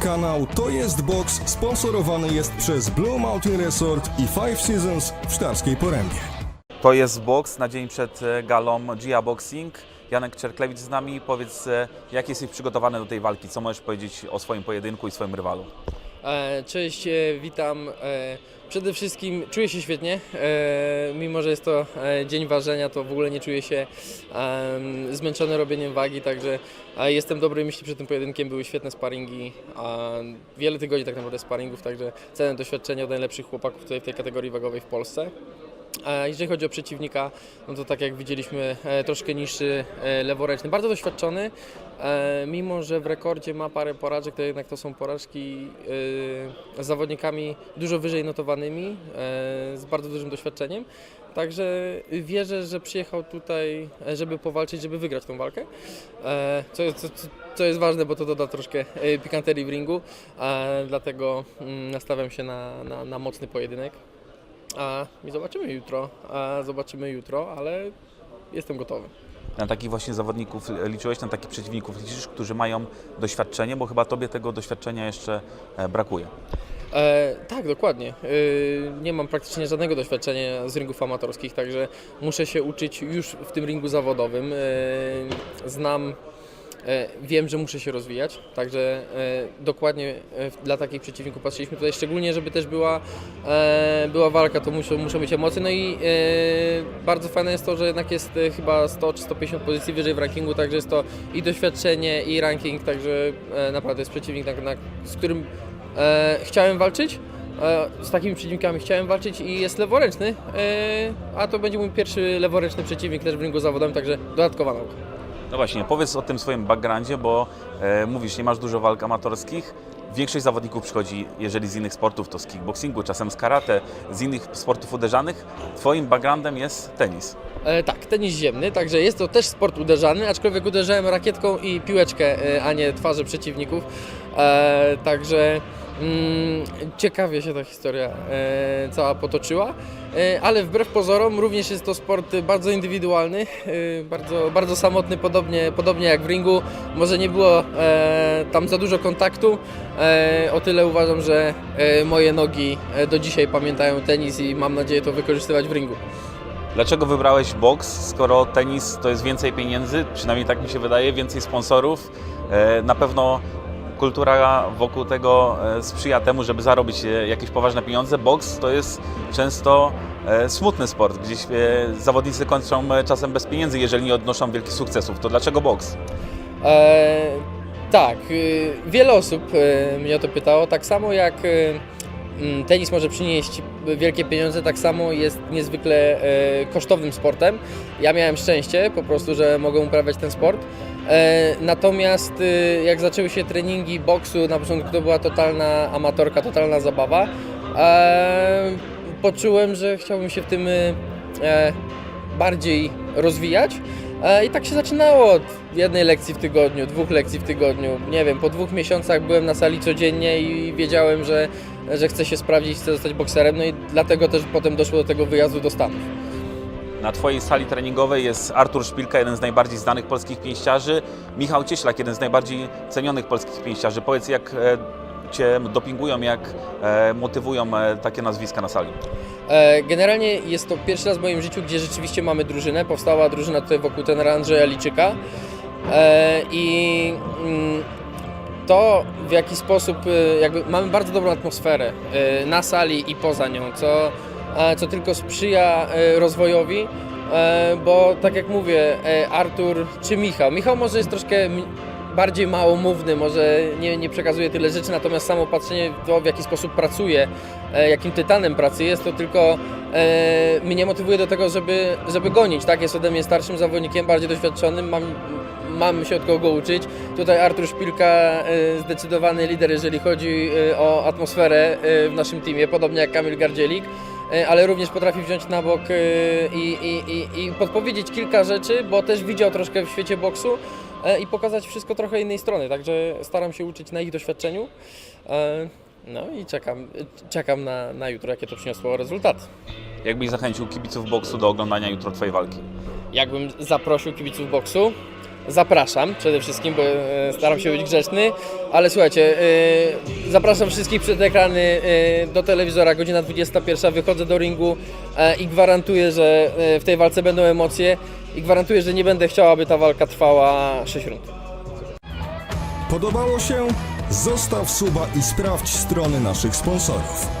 Kanał To Jest Box sponsorowany jest przez Blue Mountain Resort i Five Seasons w Sztarskiej Porębie. To jest boks na dzień przed e, galą GIA Boxing. Janek Czerklewicz z nami. Powiedz, e, jak jesteś przygotowany do tej walki? Co możesz powiedzieć o swoim pojedynku i swoim rywalu? E, Cześć, e, witam. E, Przede wszystkim czuję się świetnie. Mimo, że jest to dzień ważenia, to w ogóle nie czuję się zmęczony robieniem wagi, także jestem dobrej myśli przed tym pojedynkiem. Były świetne sparingi, wiele tygodni tak naprawdę sparingów, także cenne doświadczenie od najlepszych chłopaków tutaj w tej kategorii wagowej w Polsce. A jeżeli chodzi o przeciwnika, no to tak jak widzieliśmy, e, troszkę niższy, e, leworęczny, bardzo doświadczony, e, mimo że w rekordzie ma parę porażek, to jednak to są porażki e, z zawodnikami dużo wyżej notowanymi, e, z bardzo dużym doświadczeniem. Także wierzę, że przyjechał tutaj, e, żeby powalczyć, żeby wygrać tą walkę. E, Co co, co jest ważne, bo to doda troszkę e, pikanterii w ringu, e, dlatego mm, nastawiam się na, na, na mocny pojedynek. A, I zobaczymy jutro, a, zobaczymy jutro, ale jestem gotowy. Na takich właśnie zawodników e, liczyłeś, na takich przeciwników liczysz, którzy mają doświadczenie, bo chyba tobie tego doświadczenia jeszcze e, brakuje. E, tak, dokładnie. E, nie mam praktycznie żadnego doświadczenia z ringów amatorskich, także muszę się uczyć już w tym ringu zawodowym. E, znam, e, wiem, że muszę się rozwijać, także e, dokładnie e, dla takich przeciwników patrzyliśmy tutaj, szczególnie, żeby też była, e, była walka, to muszą, muszą być emocje. No i e, bardzo fajne jest to, że jednak jest e, chyba 100 czy 150 pozycji wyżej w rankingu, także jest to i doświadczenie, i ranking, także e, naprawdę jest przeciwnik, z którym E, chciałem walczyć, e, z takimi przeciwnikami chciałem walczyć i jest leworęczny, e, a to będzie mój pierwszy leworęczny przeciwnik też w ringu zawodowym, także dodatkowa nauka. No właśnie, powiedz o tym swoim backgroundzie, bo e, mówisz, nie masz dużo walk amatorskich. Większość zawodników przychodzi, jeżeli z innych sportów, to z kickboxingu, czasem z karate, z innych sportów uderzanych. Twoim backgroundem jest tenis. E, tak, tenis ziemny, także jest to też sport uderzany, aczkolwiek uderzałem rakietką i piłeczkę, e, a nie twarze przeciwników, e, także ciekawie się ta historia e, cała potoczyła, e, ale wbrew pozorom również jest to sport bardzo indywidualny, e, bardzo, bardzo samotny, podobnie, podobnie jak w ringu, może nie było tam za dużo kontaktu, o tyle uważam, że moje nogi do dzisiaj pamiętają tenis i mam nadzieję to wykorzystywać w ringu. Dlaczego wybrałeś boks, skoro tenis to jest więcej pieniędzy, przynajmniej tak mi się wydaje, więcej sponsorów? Na pewno kultura wokół tego e, sprzyja temu, żeby zarobić e, jakieś poważne pieniądze. Boks to jest często e, smutny sport, gdzieś zawodnicy kończą czasem bez pieniędzy, jeżeli nie odnoszą wielkich sukcesów. To dlaczego boks? E, tak, wiele osób mnie o to pytało. Tak samo jak mm, tenis może przynieść wielkie pieniądze, tak samo jest niezwykle kosztownym sportem. Ja miałem szczęście po prostu, że mogę uprawiać ten sport. E, Natomiast y, jak zaczęły się treningi boksu, na początku to była totalna amatorka, totalna zabawa. E, Poczułem, że chciałbym się w tym e, bardziej rozwijać. I tak się zaczynało od jednej lekcji w tygodniu, dwóch lekcji w tygodniu. Nie wiem, po dwóch miesiącach byłem na sali codziennie i wiedziałem, że, że chcę się sprawdzić, chcę zostać bokserem. No i dlatego też potem doszło do tego wyjazdu do Stanów. Na Twojej sali treningowej jest Artur Szpilka, jeden z najbardziej znanych polskich pięściarzy, Michał Cieślak, jeden z najbardziej cenionych polskich pięściarzy. Powiedz, jak e, Cię dopingują, jak e, motywują e, takie nazwiska na sali? Generalnie jest to pierwszy raz w moim życiu, gdzie rzeczywiście mamy drużynę. Powstała drużyna tutaj wokół trenera Andrzeja Liczyka. I mm, to w jaki sposób, jakby mamy bardzo dobrą atmosferę na sali i poza nią, co, co tylko sprzyja e, rozwojowi. E, Bo tak jak mówię, e, Artur czy Michał. Michał może jest troszkę bardziej małomówny, może nie, nie przekazuje tyle rzeczy, natomiast samo patrzenie w to, w jaki sposób pracuje, jakim tytanem pracy jest, to tylko e, mnie motywuje do tego, żeby, żeby gonić. Tak, jest ode mnie starszym zawodnikiem, bardziej doświadczonym, mam, mam się od kogo go uczyć. Tutaj Artur Szpilka, e, zdecydowany lider, jeżeli chodzi e, o atmosferę e, w naszym teamie, podobnie jak Kamil Gardzielik. E, Ale również potrafi wziąć na bok e, i, i, i, i podpowiedzieć kilka rzeczy, bo też widział troszkę w świecie boksu e, i pokazać wszystko trochę innej strony. Także staram się uczyć na ich doświadczeniu. No i czekam, czekam na, na jutro, jakie to przyniosło rezultaty. Jakbyś zachęcił kibiców boksu do oglądania jutro Twojej walki? Jakbym zaprosił kibiców boksu, zapraszam przede wszystkim, bo e, staram się być grzeczny, ale słuchajcie, e, zapraszam wszystkich przed ekrany e, do telewizora, godzina 21, wychodzę do ringu i gwarantuję, że w tej walce będą emocje i gwarantuję, że nie będę chciał, aby ta walka trwała 6 rund. Podobało się? Zostaw suba i sprawdź strony naszych sponsorów.